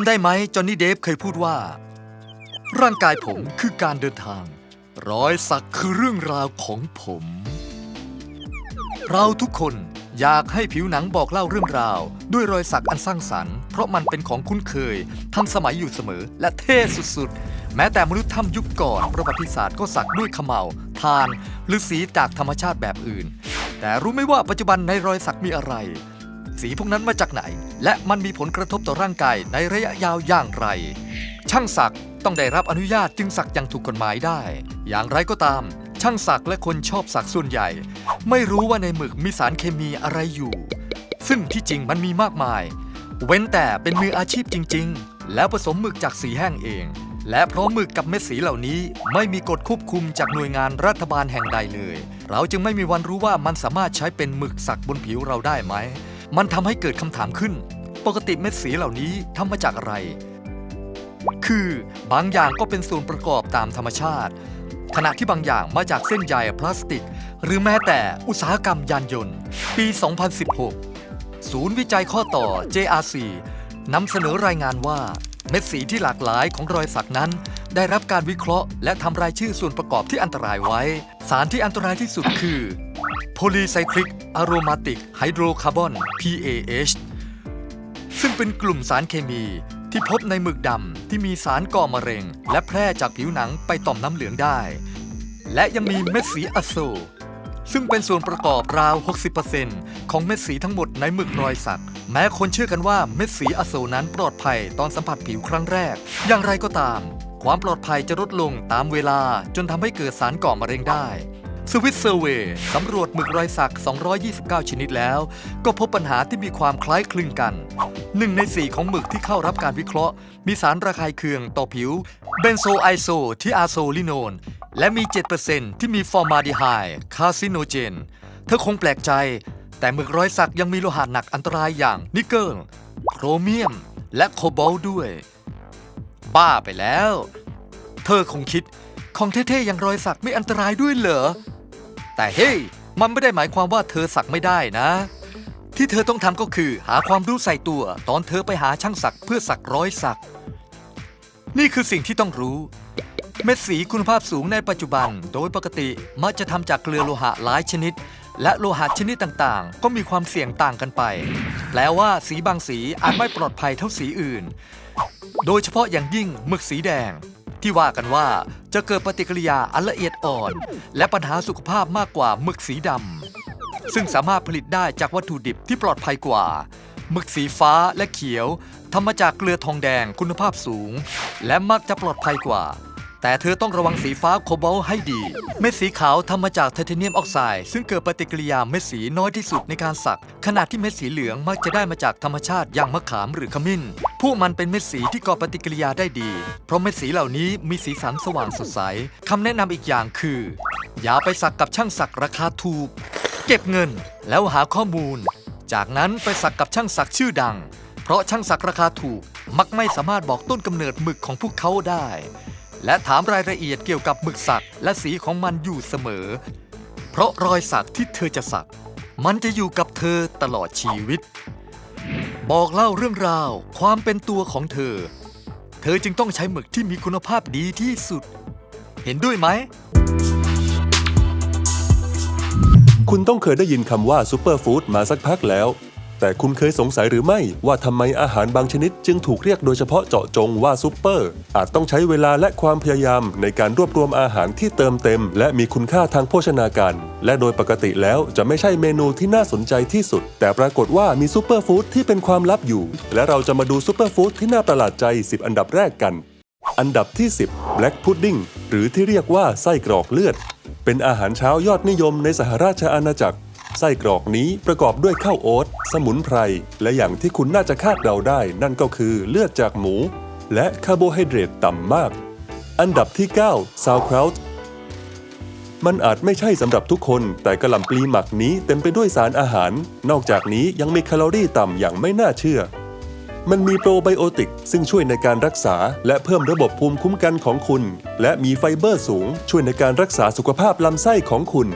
ำได้ไหมจอห์นนี่เดฟเคยพูดว่า ร่างกายผมคือการเดินทาง รอยสักคือเรื่องราวของผม เราทุกคนอยากให้ผิวหนังบอกเล่าเรื่องราว ด้วยรอยสักอันสร้างสรรค์ เพราะมันเป็นของคุ้นเคย ทันสมัยอยู่เสมอ และเท่สุดๆ แม้แต่มนุษย์ถ้ำยุคก่อน ประวัติศาสตร์ก็สักด้วยเขมเหลาทาน หรือสีจากธรรมชาติแบบอื่น แต่รู้ไหมว่าปัจจุบันในรอยสักมีอะไร สีพวกนั้นมาจากไหน และมันมีผลกระทบต่อร่างกายในระยะยาวอย่างไร ช่างสักต้องได้รับอนุญาตจึงสักอย่างถูกกฎหมายได้ อย่างไรก็ตาม ช่างสักและคนชอบสักส่วนใหญ่ ไม่รู้ว่าในหมึกมีสารเคมีอะไรอยู่ ซึ่งที่จริงมันมีมากมาย เว้นแต่เป็นมืออาชีพจริง ๆ แล้วผสมหมึกจากสีแห้งเอง และเพราะหมึกกับเม็ดสีเหล่านี้ ไม่มีกฎควบคุมจากหน่วยงานรัฐบาลแห่งใดเลย เราจึงไม่มีวันรู้ว่ามันสามารถใช้เป็นหมึกสักบนผิวเราได้ไหม มันทำให้เกิดคำถามขึ้น ปกติเม็ดสีเหล่านี้ทำมาจากอะไร คือบางอย่างก็เป็นส่วนประกอบตามธรรมชาติ ขณะที่บางอย่างมาจากเส้นใยพลาสติก หรือแม้แต่อุตสาหกรรมยานยนต์ ปี 2016 ศูนย์วิจัยข้อต่อ JRC นำเสนอรายงานว่าเม็ดสีที่หลากหลายของรอยสักนั้น ได้รับการวิเคราะห์ และทำรายชื่อส่วนประกอบที่อันตรายไว้ สารที่อันตรายที่สุดคือ Polycyclic Aromatic Hydrocarbon PAH ซึ่งเป็นกลุ่มสารเคมีที่พบในหมึกดำที่มีสารก่อมะเร็ง และแพร่จากผิวหนังไปต่อมน้ำเหลืองได้ และยังมีเม็ดสีอโซ ซึ่งเป็นส่วนประกอบราว 60%ของเม็ดสีทั้งหมดในหมึกรอยสัก แม้คนเชื่อกันว่าเม็ดสีอโซนั้นปลอดภัยตอนสัมผัสผิวครั้งแรก อย่างไรก็ตาม ความปลอดภัยจะลดลงตามเวลาจนทำให้เกิดสารก่อมะเร็งได้ สวิตเซอร์เวย์สำรวจหมึกรอยสัก 229 ชนิดแล้ว ก็พบปัญหาที่มีความคล้ายคลึงกันหนึ่งในสี่ของหมึกที่เข้ารับการวิเคราะห์ มีสารระคายเคืองต่อผิวเบนโซไอโซที่อาโซลิโนน และมี 7%ที่มีฟอร์มาดีไฮด์คาซิโนเจน เธอคงแปลกใจ แต่หมึกรอยสักยังมีโลหะหนักอันตรายอย่างนิกเกิลโครเมียม และโคบอลด้วย บ้าไปแล้ว เธอคงคิดของเท่ๆอย่างรอยสักไม่อันตรายด้วยเหรอ แต่เฮ้ยมันไม่ได้หมายความว่าเธอสักไม่ได้นะ ที่เธอต้องทำก็คือหาความรู้ใส่ตัว ตอนเธอไปหาช่างสักเพื่อสักร้อยสัก นี่คือสิ่งที่ต้องรู้ เม็ดสีคุณภาพสูงในปัจจุบัน โดยปกติมักจะทำจากเกลือโลหะหลายชนิด และโลหะชนิดต่างๆ ก็มีความเสี่ยงต่างกันไป แปลว่าสีบางสีอาจไม่ปลอดภัยเท่าสีอื่น โดยเฉพาะอย่างยิ่งหมึกสีแดง ที่ว่ากันว่าจะเกิดปฏิกิริยาอันละเอียดอ่อน และปัญหาสุขภาพมากกว่าหมึกสีดำซึ่งสามารถผลิตได้จากวัตถุดิบที่ปลอดภัยกว่าหมึกสีฟ้าและเขียวทำมาจากเกลือทองแดงคุณภาพสูง และมักจะปลอดภัยกว่า แต่เธอต้องระวังสีฟ้าโคบอลให้ดี เม็ดสีขาวทำมาจากไทเทเนียมออกไซด์ซึ่งเกิดปฏิกิริยาเม็ดสีน้อยที่สุดในการสัก ขณะที่เม็ดสีเหลืองมักจะได้มาจากธรรมชาติอย่างมะขามหรือขมิ้น พวกมันเป็นเม็ดสีที่ก่อปฏิกิริยาได้ดี เพราะเม็ดสีเหล่านี้มีสีสันสว่างสดใสคำแนะนำอีกอย่างคือ อย่าไปสักกับช่างสักราคาถูก เก็บเงินแล้วหาข้อมูล จากนั้นไปสักกับช่างสักชื่อดัง เพราะช่างสักราคาถูกมักไม่สามารถบอกต้นกำเนิดหมึกของพวกเขาได้ และถามรายละเอียดเกี่ยวกับหมึกสักและสีของมันอยู่เสมอ เพราะรอยสักที่เธอจะสัก มันจะอยู่กับเธอตลอดชีวิต บอกเล่าเรื่องราวความเป็นตัวของเธอ เธอจึงต้องใช้หมึกที่มีคุณภาพดีที่สุด เห็นด้วยไหม คุณต้องเคยได้ยินคำว่าซูเปอร์ฟู้ดมาสักพักแล้ว แต่คุณเคยสงสัยหรือไม่ ว่าทำไมอาหารบางชนิด จึงถูกเรียกโดยเฉพาะเจาะจงว่าซูเปอร์ อาจต้องใช้เวลาและความพยายามในการรวบรวมอาหารที่เติมเต็ม และมีคุณค่าทางโภชนาการ และโดยปกติแล้วจะไม่ใช่เมนูที่น่าสนใจที่สุด แต่ปรากฏว่ามีซูเปอร์ฟู้ดที่เป็นความลับอยู่ และเราจะมาดูซูเปอร์ฟู้ดที่น่าประหลาดใจ 10 อันดับแรกกัน อันดับที่ 10 Black Pudding หรือที่เรียกว่าไส้กรอกเลือดเป็นอาหารเช้ายอดนิยมในสหราชอาณาจักร ไส้กรอกนี้ประกอบด้วยข้าวโอ๊ตสมุนไพร และอย่างที่คุณน่าจะคาดเดาได้นั่นก็คือเลือดจากหมู และคาร์โบไฮเดรตต่ำมาก อันดับที่9 Sauerkraut มันอาจไม่ใช่สำหรับทุกคน แต่กระหล่ำปลีหมักนี้เต็มไปด้วยสารอาหาร นอกจากนี้ยังมีแคลอรี่ต่ำอย่างไม่น่าเชื่อ มันมีโปรไบโอติก ซึ่งช่วยในการรักษา และเพิ่มระบบภูมิคุ้มกันของคุณ และมีไฟเบอร์สูง ช่วยในการรักษาสุขภาพลำไส้ของคุณ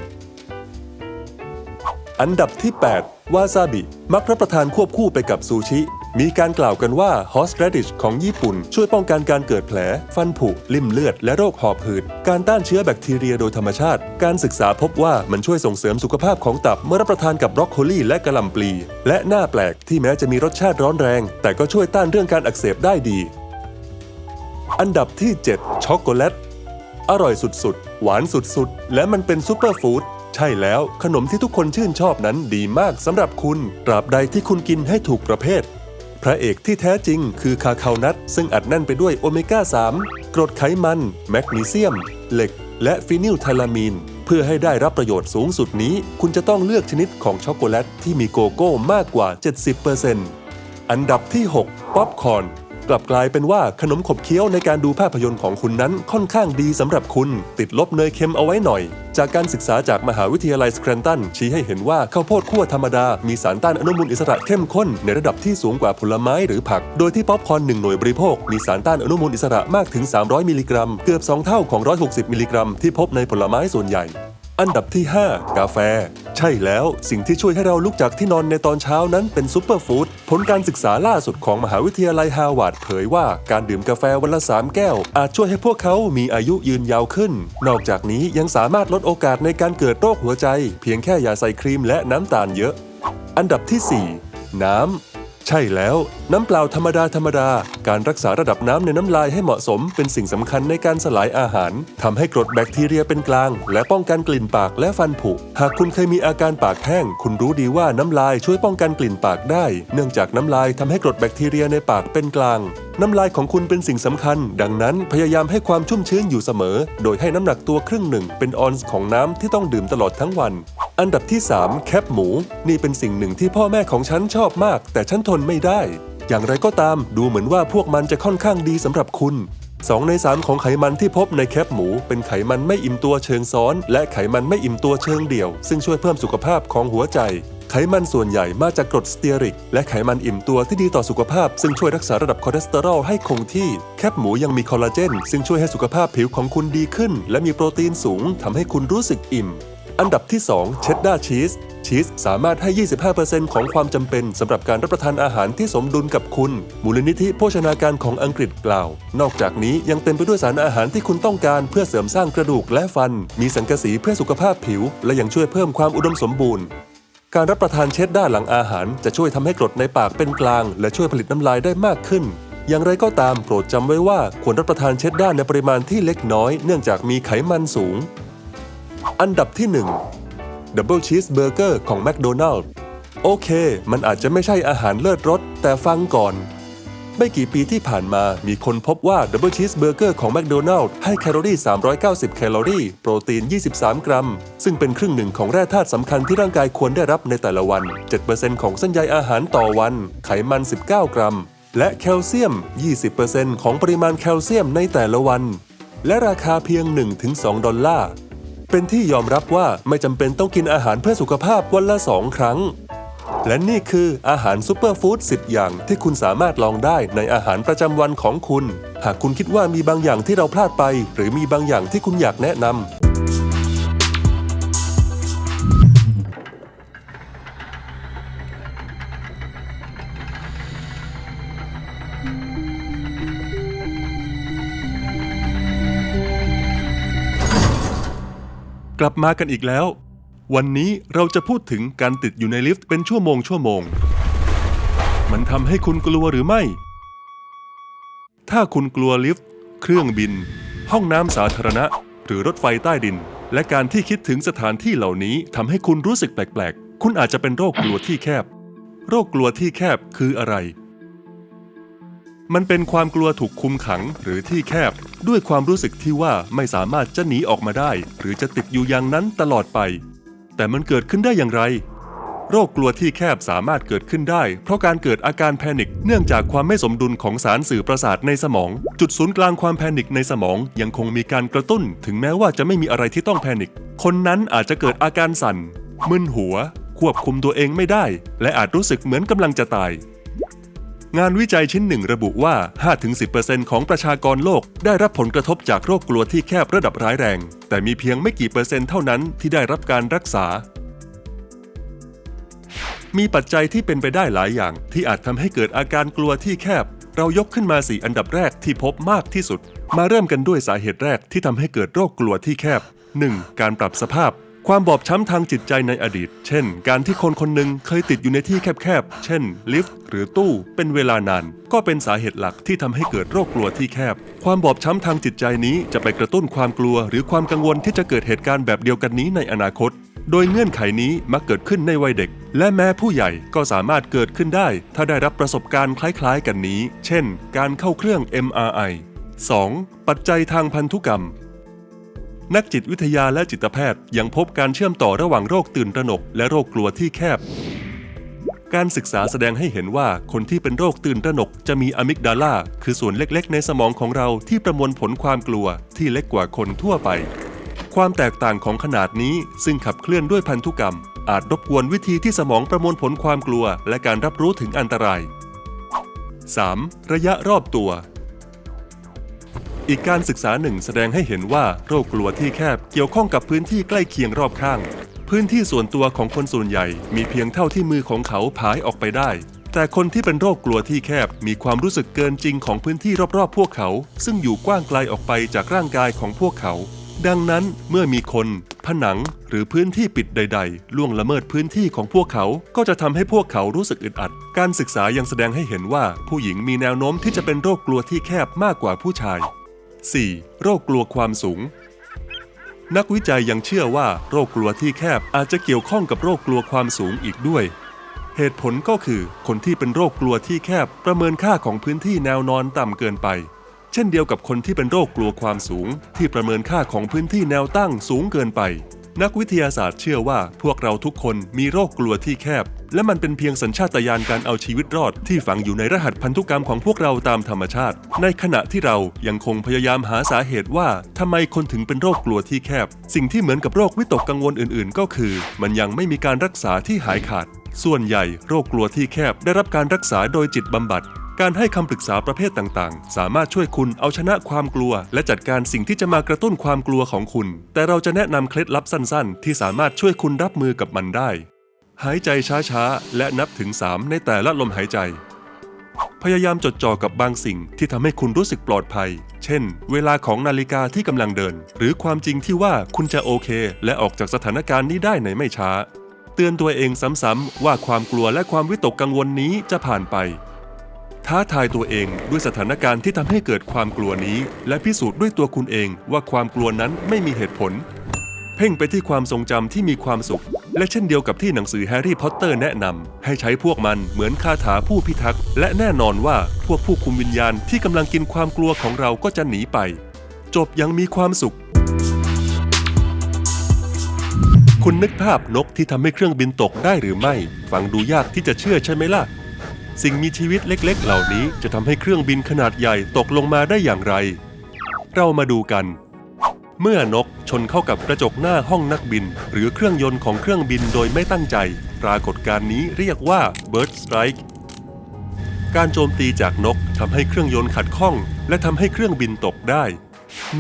อันดับที่ 8 วาซาบิ มักรับประทานควบคู่ไปกับซูชิ มีการกล่าวกันว่า horseradish ของญี่ปุ่น ช่วยป้องกันการเกิดแผล ฟันผุ ลิ่มเลือด และโรคหอบหืด การต้านเชื้อแบคทีเรียโดยธรรมชาติ การศึกษาพบว่ามันช่วยส่งเสริมสุขภาพของตับเมื่อรับประทานกับบรอกโคลีและกระหล่ำปลี และหน้าแปลกที่แม้จะมีรสชาติร้อนแรง แต่ก็ช่วยต้านเรื่องการอักเสบได้ดี อันดับที่ 7 ช็อกโกแลต อร่อยสุดๆ หวานสุดๆ และมันเป็นซูเปอร์ฟู้ด ใช่แล้วขนมที่ทุกคนชื่นชอบนั้นดีมากสำหรับคุณ ตราบใดที่คุณกินให้ถูกประเภท พระเอกที่แท้จริงคือคาคาวนัทซึ่งอัดแน่นไปด้วยโอเมก้า 3 กรดไขมัน แมกนีเซียม เหล็ก และฟินิลไทลามีน เพื่อให้ได้รับประโยชน์สูงสุดนี้ คุณจะต้องเลือกชนิดของช็อกโกแลตที่มีโกโก้มากกว่า 70%อันดับที่ 6 ป๊อปคอร์น กลับกลายเป็นว่าขนมขบเคี้ยวในการดูภาพยนตร์ของคุณนั้นค่อนข้างดีสำหรับคุณ ติดลบเนยเค็มเอาไว้หน่อย จากการศึกษาจากมหาวิทยาลัยสแครนตันชี้ให้เห็นว่าข้าวโพดคั่วธรรมดา มีสารต้านอนุมูลอิสระเข้มข้นในระดับที่สูงกว่าผลไม้หรือผัก โดยที่ป๊อปคอร์นหนึ่งหน่วยบริโภค มีสารต้านอนุมูลอิสระมากถึง 300 มิลลิกรัม เกือบ 2 เท่าของ 160 มิลลิกรัมที่พบในผลไม้ส่วนใหญ่ อันดับที่ 5 กาแฟ ใช่แล้วสิ่งที่ช่วยให้เราลุกจากที่นอนในตอนเช้านั้นเป็นซูเปอร์ฟู้ดผลการศึกษาล่าสุดของมหาวิทยาลัยฮาวาดเผยว่าการดื่มกาแฟวันละ 3 แก้ว อาจช่วยให้พวกเขามีอายุยืนยาวขึ้น นอกจากนี้ยังสามารถลดโอกาสในการเกิดโรคหัวใจ เพียงแค่อย่าใส่ครีมและน้ำตาลเยอะ อันดับที่ 4 น้ำ ใช่แล้ว น้ำเปล่าธรรมดาธรรมดา การรักษาระดับน้ำในน้ำลายให้เหมาะสม เป็นสิ่งสำคัญในการสลายอาหารทำให้กรดแบคทีเรียเป็นกลาง และป้องกันกลิ่นปากและฟันผุ หากคุณเคยมีอาการปากแห้ง คุณรู้ดีว่าน้ำลายช่วยป้องกันกลิ่นปากได้ เนื่องจากน้ำลายทำให้กรดแบคทีเรียในปากเป็นกลาง น้ำลายของคุณเป็นสิ่งสำคัญ ดังนั้นพยายามให้ความชุ่มชื้นอยู่เสมอ โดยให้น้ำหนักตัวครึ่งหนึ่งเป็นออนซ์ของน้ำที่ต้องดื่มตลอดทั้งวัน อันดับที่ 3 แคปหมู นี่เป็นสิ่งหนึ่งที่พ่อแม่ของฉันชอบมาก แต่ฉันทนไม่ได้ อย่างไรก็ตามดูเหมือนว่าพวกมันจะค่อนข้างดีสำหรับคุณ 2 ใน 3 ของไขมันที่พบในแคปหมู เป็นไขมันไม่อิ่มตัวเชิงซ้อน และไขมันไม่อิ่มตัวเชิงเดี่ยว ซึ่งช่วยเพิ่มสุขภาพของหัวใจ ไขมันส่วนใหญ่มาจากกรดสเตียริก และไขมันอิ่มตัวที่ดีต่อสุขภาพ ซึ่งช่วยรักษาระดับคอเลสเตอรอลให้คงที่ แคปหมูยังมีคอลลาเจนซึ่งช่วยให้สุขภาพผิวของคุณดีขึ้น และมีโปรตีนสูงทำให้คุณรู้สึกอิ่ม อันดับที่ 2 เชดดาร์ชีส ชีสสามารถให้ 25%ของความจำเป็นสำหรับการรับประทานอาหารที่สมดุลกับคุณ มูลนิธิโภชนาการของอังกฤษกล่าว นอกจากนี้ยังเต็มไปด้วยสารอาหารที่คุณต้องการเพื่อเสริมสร้างกระดูกและฟัน มีสังกะสีเพื่อสุขภาพผิว และยังช่วยเพิ่มความอุดมสมบูรณ์การรับประทานเชดด้าหลังอาหารจะช่วยทำให้กรดในปากเป็นกลาง และช่วยผลิตน้ำลายได้มากขึ้น อย่างไรก็ตามโปรดจำไว้ว่าควรรับประทานเชดด้าในปริมาณที่เล็กน้อย เนื่องจากมีไขมันสูง อันดับที่1ดับเบิลชีสเบอร์เกอร์ของแมคโดนัล s ์โอเค มันอาจจะไม่ใช่อาหารเลิศรส แต่ฟังก่อน ไม่กี่ปีที่ผ่านมามีคนพบว่าดับเบิลชีสเบอร์เกอร์ของแมคโดนัล s ์ให้แคลอรี่ 390 แคลอรี่ โปรตีน 23 กรัม ซึ่งเป็นครึ่งหนึ่งของแร่ธาตุสำคัญที่ร่างกายควรได้รับในแต่ละวัน 7%ของเส้นใยอาหารต่อวัน ไขมัน 19 กรัม และแคลเซียม 20%ของปริมาณแคลเซียมในแต่ละวัน และราคาเพียง 1-2 ดอลลาร์ เป็นที่ยอมรับว่าไม่จำเป็นต้องกินอาหารเพื่อสุขภาพวันละสองครั้ง และนี่คืออาหารซูเปอร์ฟู้ด10 อย่างที่คุณสามารถลองได้ในอาหารประจำวันของคุณ หากคุณคิดว่ามีบางอย่างที่เราพลาดไป หรือมีบางอย่างที่คุณอยากแนะนำ กลับมากันอีกแล้ว วันนี้เราจะพูดถึงการติดอยู่ในลิฟต์เป็นชั่วโมงชั่วโมง มันทำให้คุณกลัวหรือไม่ ถ้าคุณกลัวลิฟต์ เครื่องบิน ห้องน้ำสาธารณะ หรือรถไฟใต้ดิน และการที่คิดถึงสถานที่เหล่านี้ทำให้คุณรู้สึกแปลกๆ คุณอาจจะเป็นโรคกลัวที่แคบ โรคกลัวที่แคบคืออะไรมันเป็นความกลัวถูกคุมขังหรือที่แคบ ด้วยความรู้สึกที่ว่าไม่สามารถจะหนีออกมาได้ หรือจะติดอยู่อย่างนั้นตลอดไป แต่มันเกิดขึ้นได้อย่างไร โรคกลัวที่แคบสามารถเกิดขึ้นได้ เพราะการเกิดอาการแพนิคเนื่องจากความไม่สมดุลของสารสื่อประสาทในสมอง จุดศูนย์กลางความแพนิคในสมองยังคงมีการกระตุ้น ถึงแม้ว่าจะไม่มีอะไรที่ต้องแพนิคคนนั้นอาจจะเกิดอาการสั่นมึนหัว ควบคุมตัวเองไม่ได้ และอาจรู้สึกเหมือนกำลังจะตาย งานวิจัยชิ้นหนึ่งระบุว่า 5-10%ของประชากรโลกได้รับผลกระทบจากโรคกลัวที่แคบระดับร้ายแรง แต่มีเพียงไม่กี่เปอร์เซ็นต์เท่านั้นที่ได้รับการรักษา มีปัจจัยที่เป็นไปได้หลายอย่าง ที่อาจทำให้เกิดอาการกลัวที่แคบ เรายกขึ้นมาสี่อันดับแรกที่พบมากที่สุด มาเริ่มกันด้วยสาเหตุแรกที่ทำให้เกิดโรคกลัวที่แคบ 1. การปรับสภาพ ความบอบช้ำทางจิตใจในอดีต เช่น การที่คนคนหนึ่งเคยติดอยู่ในที่แคบๆ เช่น ลิฟต์หรือตู้เป็นเวลานาน ก็เป็นสาเหตุหลักที่ทำให้เกิดโรคกลัวที่แคบ ความบอบช้ำทางจิตใจนี้จะไปกระตุ้นความกลัว หรือความกังวลที่จะเกิดเหตุการณ์แบบเดียวกันนี้ในอนาคต โดยเงื่อนไขนี้มักเกิดขึ้นในวัยเด็ก และแม้ผู้ใหญ่ก็สามารถเกิดขึ้นได้ ถ้าได้รับประสบการณ์คล้ายๆ กันนี้ เช่น การเข้าเครื่อง MRI 2. ปัจจัยทางพันธุกรรม นักจิตวิทยาและจิตแพทย์ยังพบการเชื่อมต่อระหว่างโรคตื่นตระหนก และโรคกลัวที่แคบ การศึกษาแสดงให้เห็นว่าคนที่เป็นโรคตื่นตระหนก จะมีอะมิกดาลาคือส่วนเล็กๆ ในสมองของเราที่ประมวลผลความกลัวที่เล็กกว่าคนทั่วไป ความแตกต่างของขนาดนี้ซึ่งขับเคลื่อนด้วยพันธุกรรม อาจรบกวนวิธีที่สมองประมวลผลความกลัว และการรับรู้ถึงอันตราย 3. ระยะรอบตัว อีกการศึกษาหนึ่งแสดงให้เห็นว่าโรคกลัวที่แคบเกี่ยวข้องกับพื้นที่ใกล้เคียงรอบข้าง พื้นที่ส่วนตัวของคนส่วนใหญ่ มีเพียงเท่าที่มือของเขาผายออกไปได้ แต่คนที่เป็นโรคกลัวที่แคบมีความรู้สึกเกินจริงของพื้นที่รอบๆ พวกเขา ซึ่งอยู่กว้างไกลออกไปจากร่างกายของพวกเขา ดังนั้นเมื่อมีคน ผนังหรือพื้นที่ปิดใด ๆ ล่วงละเมิดพื้นที่ของพวกเขา ก็จะทำให้พวกเขารู้สึกอึดอัด การศึกษายังแสดงให้เห็นว่าผู้หญิงมีแนวโน้มที่จะเป็นโรคกลัวที่แคบมากกว่าผู้ชาย 4. โรคกลัวความสูง นักวิจัยยังเชื่อว่าโรคกลัวที่แคบอาจจะเกี่ยวข้องกับโรคกลัวความสูงอีกด้วย เหตุผลก็คือคนที่เป็นโรคกลัวที่แคบประเมินค่าของพื้นที่แนวนอนต่ำเกินไป เช่นเดียวกับคนที่เป็นโรคกลัวความสูง ที่ประเมินค่าของพื้นที่แนวตั้งสูงเกินไป นักวิทยาศาสตร์เชื่อว่าพวกเราทุกคนมีโรคกลัวที่แคบ และมันเป็นเพียงสัญชาตญาณการเอาชีวิตรอดที่ฝังอยู่ในรหัสพันธุกรรมของพวกเราตามธรรมชาติ ในขณะที่เรายังคงพยายามหาสาเหตุว่าทำไมคนถึงเป็นโรคกลัวที่แคบ สิ่งที่เหมือนกับโรควิตกกังวลอื่น ๆ ก็คือ มันยังไม่มีการรักษาที่หายขาด ส่วนใหญ่โรคกลัวที่แคบได้รับการรักษาโดยจิตบำบัดการให้คำปรึกษาประเภทต่างๆ สามารถช่วยคุณเอาชนะความกลัว และจัดการสิ่งที่จะมากระตุ้นความกลัวของคุณ แต่เราจะแนะนำเคล็ดลับสั้นๆ ที่สามารถช่วยคุณรับมือกับมันได้ หายใจช้าๆ และนับถึง 3 ในแต่ละลมหายใจ พยายามจดจ่อกับบางสิ่งที่ทำให้คุณรู้สึกปลอดภัย เช่น เวลาของนาฬิกาที่กำลังเดิน หรือความจริงที่ว่าคุณจะโอเค และออกจากสถานการณ์นี้ได้ในไม่ช้า เตือนตัวเองซ้ำๆว่าความกลัวและความวิตกกังวลนี้จะผ่านไป ท้าทายตัวเองด้วยสถานการณ์ที่ทำให้เกิดความกลัวนี้ และพิสูจน์ด้วยตัวคุณเองว่าความกลัวนั้นไม่มีเหตุผล เพ่งไปที่ความทรงจำที่มีความสุข และเช่นเดียวกับที่หนังสือแฮร์รี่พอตเตอร์แนะนำให้ใช้พวกมันเหมือนคาถาผู้พิทักษ์ และแน่นอนว่าพวกผู้คุมวิญญาณที่กำลังกินความกลัวของเราก็จะหนีไป จบยังมีความสุข คุณนึกภาพนกที่ทำให้เครื่องบินตกได้หรือไม่ ฟังดูยากที่จะเชื่อใช่ไหมล่ะ สิ่งมีชีวิตเล็กๆ เหล่านี้จะทำให้เครื่องบินขนาดใหญ่ตกลงมาได้อย่างไร เรามาดูกัน เมื่อนกชนเข้ากับกระจกหน้าห้องนักบิน หรือเครื่องยนต์ของเครื่องบินโดยไม่ตั้งใจ ปรากฏการณ์นี้เรียกว่า bird strike การโจมตีจากนกทำให้เครื่องยนต์ขัดข้อง และทำให้เครื่องบินตกได้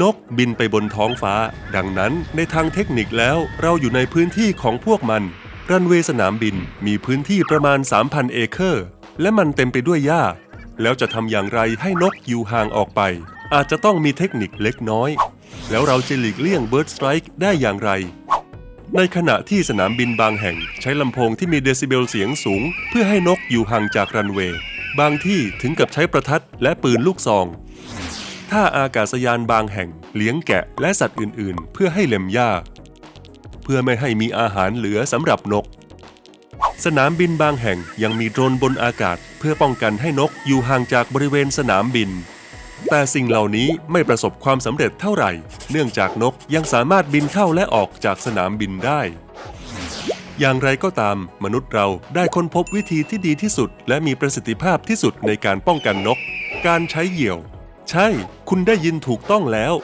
นกบินไปบนท้องฟ้า ดังนั้นในทางเทคนิคแล้วเราอยู่ในพื้นที่ของพวกมัน รันเวย์สนามบินมีพื้นที่ประมาณ 3,000 เอเคอร์ และมันเต็มไปด้วยหญ้า แล้วจะทำอย่างไรให้นกอยู่ห่างออกไป อาจจะต้องมีเทคนิคเล็กน้อย แล้วเราจะหลีกเลี่ยง Bird Strike ได้อย่างไร ในขณะที่สนามบินบางแห่งใช้ลำโพงที่มีเดซิเบลเสียงสูง เพื่อให้นกอยู่ห่างจากรันเวย์บางที่ถึงกับใช้ประทัดและปืนลูกซองถ้าอากาศยานบางแห่งเลี้ยงแกะและสัตว์อื่นๆ เพื่อให้เล็มหญ้า เพื่อไม่ให้มีอาหารเหลือสำหรับนก สนามบินบางแห่งยังมีโดรนบนอากาศ เพื่อป้องกันให้นกอยู่ห่างจากบริเวณสนามบิน แต่สิ่งเหล่านี้ไม่ประสบความสำเร็จเท่าไหร่ เนื่องจากนกยังสามารถบินเข้าและออกจากสนามบินได้ อย่างไรก็ตาม มนุษย์เราได้ค้นพบวิธีที่ดีที่สุด และมีประสิทธิภาพที่สุดในการป้องกันนก การใช้เหยี่ยว ใช่ คุณได้ยินถูกต้องแล้ว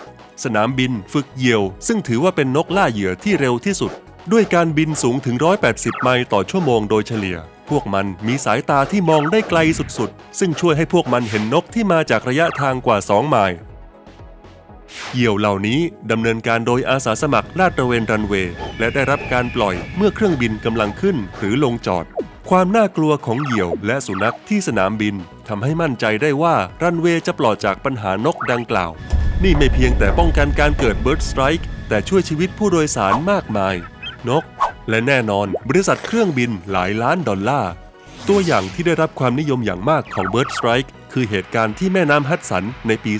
สนามบินฝึกเหยี่ยว ซึ่งถือว่าเป็นนกล่าเหยื่อที่เร็วที่สุด ด้วยการบินสูงถึง 180 ไมล์ต่อชั่วโมงโดยเฉลี่ย พวกมันมีสายตาที่มองได้ไกลสุดๆ ซึ่งช่วยให้พวกมันเห็นนกที่มาจากระยะทางกว่า 2 ไมล์เหยี่ยวเหล่านี้ดำเนินการโดยอาสาสมัครลาดตระเวนรันเวย์ และได้รับการปล่อยเมื่อเครื่องบินกำลังขึ้นหรือลงจอด ความน่ากลัวของเหยี่ยวและสุนัขที่สนามบินทำให้มั่นใจได้ว่ารันเวย์จะปลอดจากปัญหานกดังกล่าว นี่ไม่เพียงแต่ป้องกันการเกิดเบิร์ดสไตรค์แต่ช่วยชีวิตผู้โดยสารมากมาย นก และแน่นอนบริษัทเครื่องบินหลายล้านดอลลาร์ ตัวอย่างที่ได้รับความนิยมอย่างมากของ Bird Strike คือเหตุการณ์ที่แม่น้ำฮัดสันในปี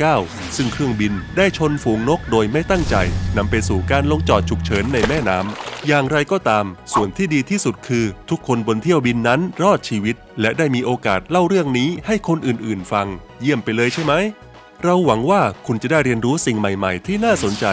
2009 ซึ่งเครื่องบินได้ชนฝูงนกโดยไม่ตั้งใจนำไปสู่การลงจอดฉุกเฉินในแม่น้ำ อย่างไรก็ตาม ส่วนที่ดีที่สุดคือ ทุกคนบนเที่ยวบินนั้นรอดชีวิต และได้มีโอกาสเล่าเรื่องนี้ให้คนอื่นๆ ฟัง เยี่ยมไปเลยใช่ไหม เราหวังว่าคุณจะได้เรียนรู้สิ่งใหม่ ๆ ที่น่าสนใจ